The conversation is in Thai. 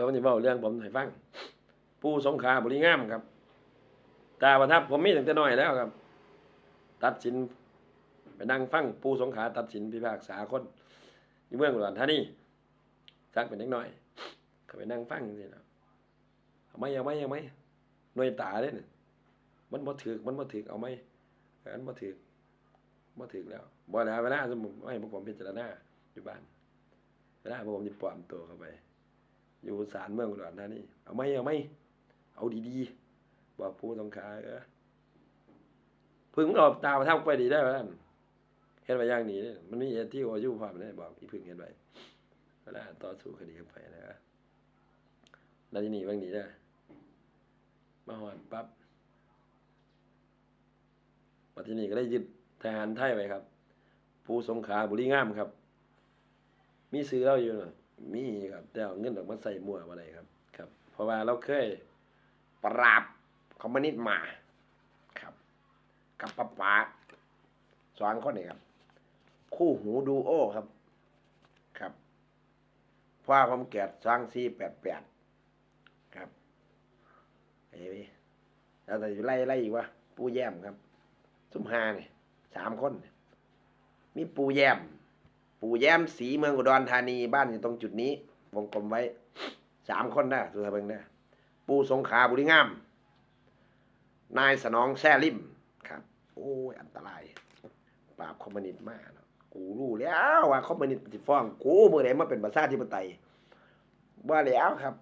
ดี๋ยววันนี้เว้าเรื่องผมให้ฟัง ผู้สงขาบุรีงามครับ ตาประทับผมมีตั้งแต่น้อยแล้วครับ ตัดสินไปนั่งฟังผู้สงขาตัดสินพิพากษาคนอยู่เมืองอุดรธานีจักเป็นเล็กน้อยก็ไปนั่งฟังนี่นะเอาไหมเอาไหมเอาไหมหน่วยตาเด้น่ะมันบ่ถึกมันบ่ถึกเอาไหมอันบ่ถึกบ่ถึกแล้วบ่ได้เวลาสมมติให้พวกผมพิจารณาอยู่บ้านเวลาพวกผมสิปลอมตัวเข้าไป อยู่ศาลเมืองอุดรธานีเอาไหมเอาไหมเอาดีๆบอกผู้สงขาเออพึ่งเอาตาประทับไปดีได้ว่าซั่นเฮ็ดไว้อย่างนี้มันมีเอที่โออยู่พร้อมได้บอกอีพึ่งเฮ็ดไว้เวลาต่อสู้คดีกันไปนะแล้วทีนี้บางนี้เด้มาฮอดปั๊บปัจจุบันก็ได้ยึดทหารไทยไว้ครับ ผู้สงขาบุรีงามครับ มีซื้อเราอยู่น่ะ มีครับแต่เอาเงินออกมาใส่มั่วบ่ได้ครับ ครับ เพราะว่าเราเคยปราบคอมมิวนิสต์มาครับ กับป้าป๋าสองคนนี่ครับ คู่หูดูโอครับ ครับพ่อผมแกดสร้างสี่แปดแปดครับเอ้ยแล้วแต่ไล่ไล่อีกวะปูแย้มครับ สุมหาเนี่ยสามคน มีปูแย้ม ปู่แย้มสีเมืองอุดรธานีบ้านอยู่ตรงจุดนี้ วงกลมไว้สามคนนะสุดท้าเบิงนะปู่สงขาบุรีงาม นายสนองแซ่ลิมครับ โอ้ยอันตราย ปราบคอมมิวนิสต์มากนะกูรู้แล้วว่าคอมมิวนิสต์สิฟ้องกูเมื่อไหร่มาเป็นประชาธิปไตยว่าแล้วครับ